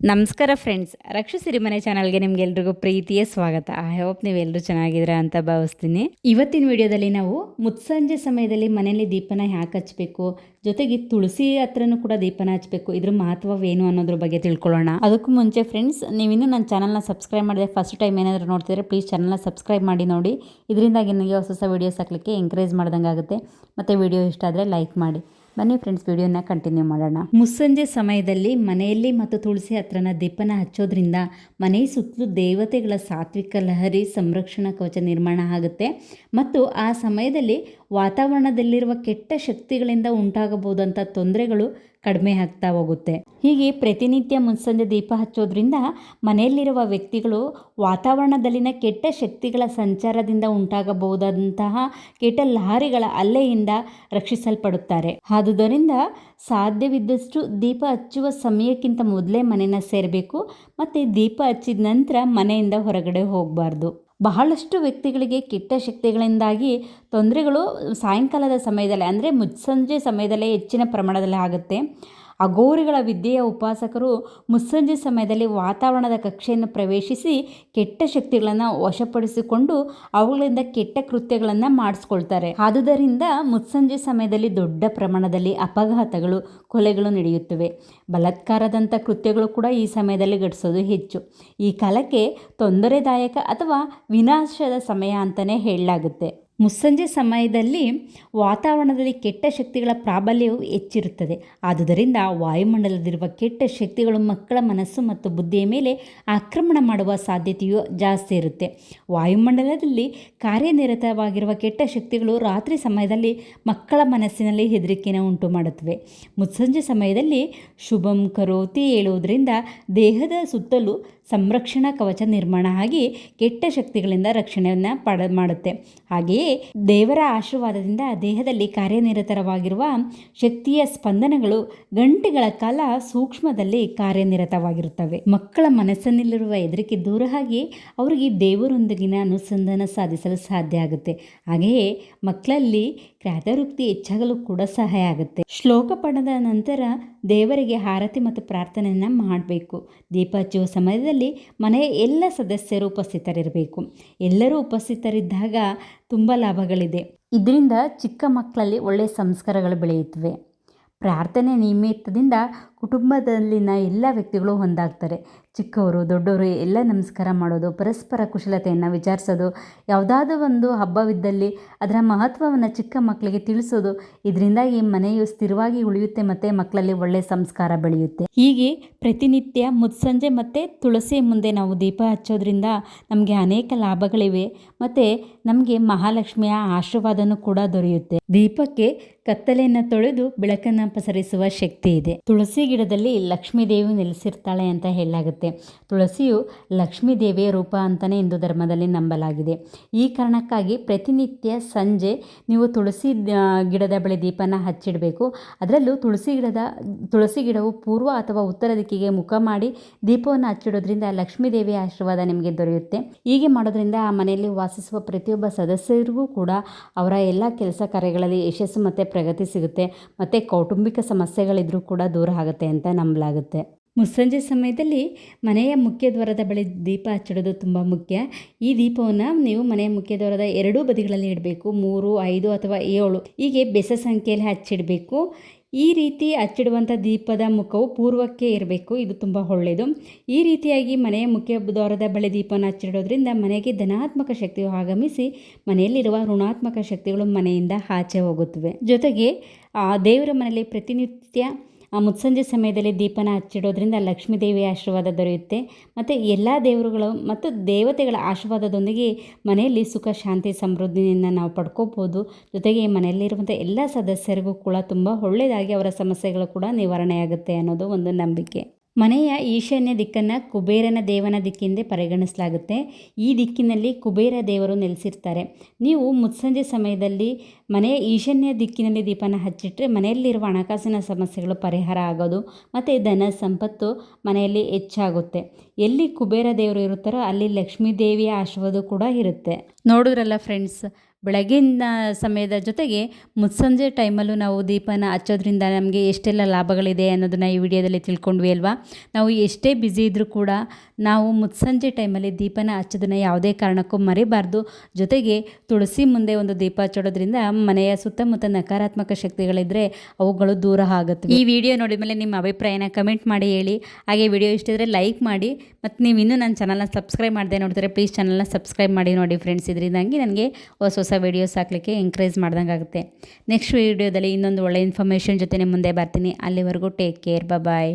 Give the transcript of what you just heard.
ನಮಸ್ಕಾರ ಫ್ರೆಂಡ್ಸ್ ರಕ್ಷಸಿರಿ ಮನೆ ಚಾನಲ್ಗೆ ನಿಮ್ಗೆಲ್ರಿಗೂ ಪ್ರೀತಿಯ ಸ್ವಾಗತ. ಐ ಹೋಪ್ ನೀವೆಲ್ಲರೂ ಚೆನ್ನಾಗಿದ್ದೀರಾ ಅಂತ ಭಾವಿಸ್ತೀನಿ. ಇವತ್ತಿನ ವಿಡಿಯೋದಲ್ಲಿ ನಾವು ಮುತ್ಸಂಜೆ ಸಮಯದಲ್ಲಿ ಮನೆಯಲ್ಲಿ ದೀಪನ ಯಾಕೆ ಹಚ್ಚಬೇಕು ಜೊತೆಗೆ ತುಳಸಿ ಹತ್ರನೂ ಕೂಡ ದೀಪನ ಹಚ್ಬೇಕು, ಇದ್ರ ಮಹತ್ವವೇನು ಅನ್ನೋದ್ರ ಬಗ್ಗೆ ತಿಳ್ಕೊಳ್ಳೋಣ. ಅದಕ್ಕೂ ಮುಂಚೆ ಫ್ರೆಂಡ್ಸ್ ನೀವಿನ್ನೂ ನನ್ನ ಚಾನಲ್ನ ಸಬ್ಸ್ಕ್ರೈಬ್ ಮಾಡಿದೆ ಫಸ್ಟ್ ಟೈಮ್ ಏನಾದರೂ ನೋಡ್ತಿದ್ರೆ ಪ್ಲೀಸ್ ಚಾನಲ್ನ ಸಬ್ಸ್ಕ್ರೈಬ್ ಮಾಡಿ ನೋಡಿ. ಇದರಿಂದಾಗಿ ನನಗೆ ಹೊಸ ಹೊಸ ವೀಡಿಯೋಸ್ ಹಾಕ್ಲಿಕ್ಕೆ ಎಂಕರೇಜ್ ಮಾಡ್ದಂಗೆ ಆಗುತ್ತೆ ಮತ್ತು ವಿಡಿಯೋ ಇಷ್ಟ ಆದರೆ ಲೈಕ್ ಮಾಡಿ. ಬನ್ನಿ ಫ್ರೆಂಡ್ಸ್ ವಿಡಿಯೋನ ಕಂಟಿನ್ಯೂ ಮಾಡೋಣ. ಮುಸ್ಸಂಜೆ ಸಮಯದಲ್ಲಿ ಮನೆಯಲ್ಲಿ ಮತ್ತು ತುಳಸಿ ಹತ್ರನ ದೀಪನ ಹಚ್ಚೋದ್ರಿಂದ ಮನೆ ಸುತ್ತಲೂ ದೇವತೆಗಳ ಸಾತ್ವಿಕ ಲಹರಿ ಸಂರಕ್ಷಣಾ ಕವಚ ನಿರ್ಮಾಣ ಆಗುತ್ತೆ. ಮತ್ತು ಆ ಸಮಯದಲ್ಲಿ ವಾತಾವರಣದಲ್ಲಿರುವ ಕೆಟ್ಟ ಶಕ್ತಿಗಳಿಂದ ಉಂಟಾಗಬಹುದಂಥ ತೊಂದರೆಗಳು ಕಡಿಮೆ ಆಗ್ತಾ ಹೋಗುತ್ತೆ. ಹೀಗೆ ಪ್ರತಿನಿತ್ಯ ಮುನ್ಸಂಜೆ ದೀಪ ಹಚ್ಚೋದ್ರಿಂದ ಮನೆಯಲ್ಲಿರುವ ವ್ಯಕ್ತಿಗಳು ವಾತಾವರಣದಲ್ಲಿನ ಕೆಟ್ಟ ಶಕ್ತಿಗಳ ಸಂಚಾರದಿಂದ ಉಂಟಾಗಬಹುದಾದಂತಹ ಕೆಟ್ಟ ಲಹರಿಗಳ ಅಲ್ಲೆಯಿಂದ ರಕ್ಷಿಸಲ್ಪಡುತ್ತಾರೆ. ಆದುದರಿಂದ ಸಾಧ್ಯವಿದ್ದಷ್ಟು ದೀಪ ಹಚ್ಚುವ ಸಮಯಕ್ಕಿಂತ ಮೊದಲೇ ಮನೆಯನ್ನು ಸೇರಬೇಕು, ಮತ್ತು ದೀಪ ಹಚ್ಚಿದ ನಂತರ ಮನೆಯಿಂದ ಹೊರಗಡೆ ಹೋಗಬಾರ್ದು. ಬಹಳಷ್ಟು ವ್ಯಕ್ತಿಗಳಿಗೆ ಕೆಟ್ಟ ಶಕ್ತಿಗಳಿಂದಾಗಿ ತೊಂದರೆಗಳು ಸಾಯಂಕಾಲದ ಸಮಯದಲ್ಲಿ ಅಂದರೆ ಮುಸ್ಸಂಜೆ ಸಮಯದಲ್ಲೇ ಹೆಚ್ಚಿನ ಪ್ರಮಾಣದಲ್ಲಿ ಆಗುತ್ತೆ. ಅಘೋರಿಗಳ ವಿದ್ಯೆಯ ಉಪಾಸಕರು ಮುಸ್ಸಂಜೆ ಸಮಯದಲ್ಲಿ ವಾತಾವರಣದ ಕಕ್ಷೆಯನ್ನು ಪ್ರವೇಶಿಸಿ ಕೆಟ್ಟ ಶಕ್ತಿಗಳನ್ನು ವಶಪಡಿಸಿಕೊಂಡು ಅವುಗಳಿಂದ ಕೆಟ್ಟ ಕೃತ್ಯಗಳನ್ನು ಮಾಡಿಸ್ಕೊಳ್ತಾರೆ. ಆದುದರಿಂದ ಮುಸ್ಸಂಜೆ ಸಮಯದಲ್ಲಿ ದೊಡ್ಡ ಪ್ರಮಾಣದಲ್ಲಿ ಅಪಘಾತಗಳು, ಕೊಲೆಗಳು ನಡೆಯುತ್ತವೆ. ಬಲತ್ಕಾರದಂಥ ಕೃತ್ಯಗಳು ಕೂಡ ಈ ಸಮಯದಲ್ಲಿ ಘಟಿಸೋದು ಹೆಚ್ಚು. ಈ ಕಾಲಕ್ಕೆ ತೊಂದರೆದಾಯಕ ಅಥವಾ ವಿನಾಶದ ಸಮಯ ಅಂತಲೇ ಹೇಳಲಾಗುತ್ತೆ. ಮುಸ್ಸಂಜೆ ಸಮಯದಲ್ಲಿ ವಾತಾವರಣದಲ್ಲಿ ಕೆಟ್ಟ ಶಕ್ತಿಗಳ ಪ್ರಾಬಲ್ಯವು ಹೆಚ್ಚಿರುತ್ತದೆ. ಆದುದರಿಂದ ವಾಯುಮಂಡಲದಲ್ಲಿರುವ ಕೆಟ್ಟ ಶಕ್ತಿಗಳು ಮಕ್ಕಳ ಮನಸ್ಸು ಮತ್ತು ಬುದ್ಧಿಯ ಮೇಲೆ ಆಕ್ರಮಣ ಮಾಡುವ ಸಾಧ್ಯತೆಯು ಜಾಸ್ತಿ ಇರುತ್ತೆ. ವಾಯುಮಂಡಲದಲ್ಲಿ ಕಾರ್ಯನಿರತವಾಗಿರುವ ಕೆಟ್ಟ ಶಕ್ತಿಗಳು ರಾತ್ರಿ ಸಮಯದಲ್ಲಿ ಮಕ್ಕಳ ಮನಸ್ಸಿನಲ್ಲಿ ಹೆದರಿಕೆಯನ್ನು ಉಂಟು ಮಾಡುತ್ತವೆ ಮುಸ್ಸಂಜೆ ಸಮಯದಲ್ಲಿ ಶುಭಂ ಕರೋತಿ ಹೇಳುವುದರಿಂದ ದೇಹದ ಸುತ್ತಲೂ ಸಂರಕ್ಷಣಾ ಕವಚ ನಿರ್ಮಾಣ ಆಗಿ ಕೆಟ್ಟ ಶಕ್ತಿಗಳಿಂದ ರಕ್ಷಣೆಯನ್ನು ಪಡ, ಮಾಡುತ್ತೆ. ಹಾಗೆಯೇ ದೇವರ ಆಶೀರ್ವಾದದಿಂದ ದೇಹದಲ್ಲಿ ಕಾರ್ಯನಿರತವಾಗಿರುವ ಶಕ್ತಿಯ ಸ್ಪಂದನಗಳು ಗಂಟೆಗಳ ಕಾಲ ಸೂಕ್ಷ್ಮದಲ್ಲಿ ಕಾರ್ಯನಿರತವಾಗಿರುತ್ತವೆ. ಮಕ್ಕಳ ಮನಸ್ಸಿನಲ್ಲಿರುವ ಹೆದರಿಕೆ ದೂರ ಆಗಿ ಅವರಿಗೆ ದೇವರೊಂದಿಗಿನ ಅನುಸಂಧಾನ ಸಾಧಿಸಲು ಸಾಧ್ಯ ಆಗುತ್ತೆ. ಹಾಗೆಯೇ ಮಕ್ಕಳಲ್ಲಿ ಕ್ರಾತವೃತ್ತಿ ಹೆಚ್ಚಾಗಲು ಕೂಡ ಸಹಾಯ ಆಗುತ್ತೆ. ಶ್ಲೋಕ ಪಡೆದ ನಂತರ ದೇವರಿಗೆ ಆರತಿ ಮತ್ತು ಪ್ರಾರ್ಥನೆಯನ್ನು ಮಾಡಬೇಕು. ದೀಪ ಹಚ್ಚುವ ಸಮಯದಲ್ಲಿ ಮನೆಯ ಎಲ್ಲ ಸದಸ್ಯರು ಉಪಸ್ಥಿತರಿರಬೇಕು. ಎಲ್ಲರೂ ಉಪಸ್ಥಿತರಿದ್ದಾಗ ತುಂಬ ಲಾಭಗಳಿದೆ. ಇದರಿಂದ ಚಿಕ್ಕ ಮಕ್ಕಳಲ್ಲಿ ಒಳ್ಳೆಯ ಸಂಸ್ಕಾರಗಳು ಬೆಳೆಯುತ್ತವೆ. ಪ್ರಾರ್ಥನೆ ನಿಮಿತ್ತದಿಂದ ಕುಟುಂಬದಲ್ಲಿನ ಎಲ್ಲ ವ್ಯಕ್ತಿಗಳು ಒಂದಾಗ್ತಾರೆ. ಚಿಕ್ಕವರು, ದೊಡ್ಡವರು ಎಲ್ಲ ನಮಸ್ಕಾರ ಮಾಡೋದು, ಪರಸ್ಪರ ಕುಶಲತೆಯನ್ನು ವಿಚಾರಿಸೋದು ಯಾವುದಾದ್ರೂ ಒಂದು ಹಬ್ಬವಿದ್ದಲ್ಲಿ ಅದರ ಮಹತ್ವವನ್ನು ಚಿಕ್ಕ ಮಕ್ಕಳಿಗೆ ತಿಳಿಸೋದು ಇದರಿಂದಾಗಿ ಮನೆಯು ಸ್ಥಿರವಾಗಿ ಉಳಿಯುತ್ತೆ ಮತ್ತು ಮಕ್ಕಳಲ್ಲಿ ಒಳ್ಳೆಯ ಸಂಸ್ಕಾರ ಬೆಳೆಯುತ್ತೆ. ಹೀಗೆ ಪ್ರತಿನಿತ್ಯ ಮುತ್ಸಂಜೆ ಮತ್ತು ತುಳಸಿ ಮುಂದೆ ನಾವು ದೀಪ ಹಚ್ಚೋದ್ರಿಂದ ನಮಗೆ ಅನೇಕ ಲಾಭಗಳಿವೆ ಮತ್ತು ನಮಗೆ ಮಹಾಲಕ್ಷ್ಮಿಯ ಆಶೀರ್ವಾದನೂ ಕೂಡ ದೊರೆಯುತ್ತೆ. ದೀಪಕ್ಕೆ ಕತ್ತಲೆಯನ್ನು ತೊಳೆದು ಬೆಳಕನ್ನು ಪಸರಿಸುವ ಶಕ್ತಿ ಇದೆ. ತುಳಸಿ ಗಿಡದಲ್ಲಿ ಲಕ್ಷ್ಮೀ ದೇವಿ ನೆಲೆಸಿರ್ತಾಳೆ ಅಂತ ಹೇಳಲಾಗುತ್ತೆ. ತುಳಸಿಯು ಲಕ್ಷ್ಮೀ ದೇವಿಯ ರೂಪ ಅಂತಲೇ ಹಿಂದೂ ಧರ್ಮದಲ್ಲಿ ನಂಬಲಾಗಿದೆ. ಈ ಕಾರಣಕ್ಕಾಗಿ ಪ್ರತಿನಿತ್ಯ ಸಂಜೆ ನೀವು ತುಳಸಿ ಗಿಡದ ಬಳಿ ದೀಪನ ಹಚ್ಚಿಡಬೇಕು. ಅದರಲ್ಲೂ ತುಳಸಿ ಗಿಡದ, ತುಳಸಿ ಗಿಡವು ಪೂರ್ವ ಅಥವಾ ಉತ್ತರ ದಿಕ್ಕಿಗೆ ಮುಖ ಮಾಡಿ ದೀಪವನ್ನು ಹಚ್ಚಿಡೋದ್ರಿಂದ ಲಕ್ಷ್ಮೀ ದೇವಿಯ ಆಶೀರ್ವಾದ ನಿಮಗೆ ದೊರೆಯುತ್ತೆ. ಹೀಗೆ ಮಾಡೋದ್ರಿಂದ ಆ ಮನೆಯಲ್ಲಿ ವಾಸಿಸುವ ಪ್ರತಿಯೊಬ್ಬ ಸದಸ್ಯರಿಗೂ ಕೂಡ ಅವರ ಎಲ್ಲ ಕೆಲಸ ಕಾರ್ಯಗಳಲ್ಲಿ ಯಶಸ್ಸು ಮತ್ತು ಪ್ರಗತಿ ಸಿಗುತ್ತೆ. ಮತ್ತು ಕೌಟುಂಬಿಕ ಸಮಸ್ಯೆಗಳಿದ್ರೂ ಕೂಡ ದೂರ ಆಗುತ್ತೆ ಅಂತ ನಂಬಲಾಗುತ್ತೆ. ಮುಸ್ಸಂಜೆ ಸಮಯದಲ್ಲಿ ಮನೆಯ ಮುಖ್ಯ ದ್ವಾರದ ಬಳಿ ದೀಪ ಹಚ್ಚಿಡೋದು ತುಂಬ ಮುಖ್ಯ. ಈ ದೀಪವನ್ನು ನೀವು ಮನೆಯ ಮುಖ್ಯ ದ್ವಾರದ ಎರಡೂ ಬದಿಗಳಲ್ಲಿ ಇಡಬೇಕು. ಮೂರು, ಐದು ಅಥವಾ ಏಳು. ಹೀಗೆ ಬೆಸ ಸಂಖ್ಯೆಯಲ್ಲಿ ಹಚ್ಚಿಡಬೇಕು. ಈ ರೀತಿ ಹಚ್ಚಿಡುವಂಥ ದೀಪದ ಮುಖವು ಪೂರ್ವಕ್ಕೆ ಇರಬೇಕು. ಇದು ತುಂಬ ಒಳ್ಳೆಯದು. ಈ ರೀತಿಯಾಗಿ ಮನೆಯ ಮುಖ್ಯ ದ್ವಾರದ ಬಳಿ ದೀಪವನ್ನು ಹಚ್ಚಿಡೋದ್ರಿಂದ ಮನೆಗೆ ಧನಾತ್ಮಕ ಶಕ್ತಿಯು ಆಗಮಿಸಿ ಮನೆಯಲ್ಲಿರುವ ಋಣಾತ್ಮಕ ಶಕ್ತಿಗಳು ಮನೆಯಿಂದ ಆಚೆ ಹೋಗುತ್ತವೆ. ಜೊತೆಗೆ ದೇವರ ಮನೆಯಲ್ಲಿ ಪ್ರತಿನಿತ್ಯ ಆ ಮುತ್ಸಂಜೆ ಸಮಯದಲ್ಲಿ ದೀಪನ ಹಚ್ಚಿಡೋದ್ರಿಂದ ಲಕ್ಷ್ಮೀ ದೇವಿಯ ಆಶೀರ್ವಾದ ದೊರೆಯುತ್ತೆ. ಮತ್ತು ಎಲ್ಲ ದೇವರುಗಳು ಮತ್ತು ದೇವತೆಗಳ ಆಶೀರ್ವಾದದೊಂದಿಗೆ ಮನೆಯಲ್ಲಿ ಸುಖ, ಶಾಂತಿ, ಸಮೃದ್ಧಿಯನ್ನು ನಾವು ಪಡ್ಕೋಬೋದು. ಜೊತೆಗೆ ಮನೆಯಲ್ಲಿರುವಂಥ ಎಲ್ಲ ಸದಸ್ಯರಿಗೂ ಕೂಡ ತುಂಬ ಒಳ್ಳೆಯದಾಗಿ ಅವರ ಸಮಸ್ಯೆಗಳು ಕೂಡ ನಿವಾರಣೆಯಾಗುತ್ತೆ ಅನ್ನೋದು ಒಂದು ನಂಬಿಕೆ. ಮನೆಯ ಈಶಾನ್ಯ ದಿಕ್ಕನ್ನು ಕುಬೇರನ ದೇವನ ದಿಕ್ಕಿಂದೇ ಪರಿಗಣಿಸಲಾಗುತ್ತೆ. ಈ ದಿಕ್ಕಿನಲ್ಲಿ ಕುಬೇರ ದೇವರು ನೆಲೆಸಿರ್ತಾರೆ. ನೀವು ಮುತ್ಸಂಜೆ ಸಮಯದಲ್ಲಿ ಮನೆಯ ಈಶಾನ್ಯ ದಿಕ್ಕಿನಲ್ಲಿ ದೀಪನ ಹಚ್ಚಿಟ್ರೆ ಮನೆಯಲ್ಲಿರುವ ಹಣಕಾಸಿನ ಸಮಸ್ಯೆಗಳು ಪರಿಹಾರ ಆಗೋದು ಮತ್ತು ಧನ ಸಂಪತ್ತು ಮನೆಯಲ್ಲಿ ಹೆಚ್ಚಾಗುತ್ತೆ. ಎಲ್ಲಿ ಕುಬೇರ ದೇವರು ಇರುತ್ತಾರೋ ಅಲ್ಲಿ ಲಕ್ಷ್ಮೀ ದೇವಿಯ ಆಶೀರ್ವಾದ ಕೂಡ ಇರುತ್ತೆ. ನೋಡಿದ್ರಲ್ಲ ಫ್ರೆಂಡ್ಸ್ ಬೆಳಗಿನ ಸಮಯದ ಜೊತೆಗೆ ಮುಸ್ಸಂಜೆ ಟೈಮಲ್ಲೂ ನಾವು ದೀಪನ ಹಚ್ಚೋದ್ರಿಂದ ನಮಗೆ ಎಷ್ಟೆಲ್ಲ ಲಾಭಗಳಿದೆ ಅನ್ನೋದನ್ನು ಈ ವಿಡಿಯೋದಲ್ಲಿ ತಿಳ್ಕೊಂಡ್ವಿ ಅಲ್ವಾ? ನಾವು ಎಷ್ಟೇ ಬ್ಯುಸಿ ಇದ್ದರೂ ಕೂಡ ನಾವು ಮುಸ್ಸಂಜೆ ಟೈಮಲ್ಲಿ ದೀಪನ ಹಚ್ಚೋದನ್ನು ಯಾವುದೇ ಕಾರಣಕ್ಕೂ ಮರಿಬಾರ್ದು. ಜೊತೆಗೆ ತುಳಸಿ ಮುಂದೆ ಒಂದು ದೀಪ ಹಚ್ಚೋದ್ರಿಂದ ಮನೆಯ ಸುತ್ತಮುತ್ತ ನಕಾರಾತ್ಮಕ ಶಕ್ತಿಗಳಿದ್ದರೆ ಅವುಗಳು ದೂರ ಆಗುತ್ತೆ ಈ ವಿಡಿಯೋ ನೋಡಿದ ಮೇಲೆ ನಿಮ್ಮ ಅಭಿಪ್ರಾಯನ ಕಮೆಂಟ್ ಮಾಡಿ ಹೇಳಿ. ಹಾಗೆ ವಿಡಿಯೋ ಇಷ್ಟ ಇದ್ದರೆ ಲೈಕ್ ಮಾಡಿ. ಮತ್ತು ನೀವು ಇನ್ನೂ ನನ್ನ ಚಾನಲ್ನ ಸಬ್ಸ್ಕ್ರೈಬ್ ಮಾಡದೆ ನೋಡ್ತಾರೆ ಪ್ಲೀಸ್ ಚಾನಲ್ನ ಸಬ್ಸ್ಕ್ರೈಬ್ ಮಾಡಿ ನೋಡಿ ಫ್ರೆಂಡ್ಸ್. ಇದರಿಂದಾಗಿ ನನಗೆ ಹೊಸ ಹೊಸ ವೀಡಿಯೋಸ್ ಹಾಕಲಿಕ್ಕೆ ಎಂಕರೇಜ್ ಮಾಡ್ದಂಗೆ ಆಗುತ್ತೆ ನೆಕ್ಸ್ಟ್ ವೀಡಿಯೋದಲ್ಲಿ ಇನ್ನೊಂದು ಒಳ್ಳೆ ಇನ್ಫಾರ್ಮೇಷನ್ ಜೊತೆ ಮುಂದೆ ಬರ್ತೀನಿ. ಅಲ್ಲಿವರೆಗೂ ಟೇಕ್ ಕೇರ್ ಬಾಯ್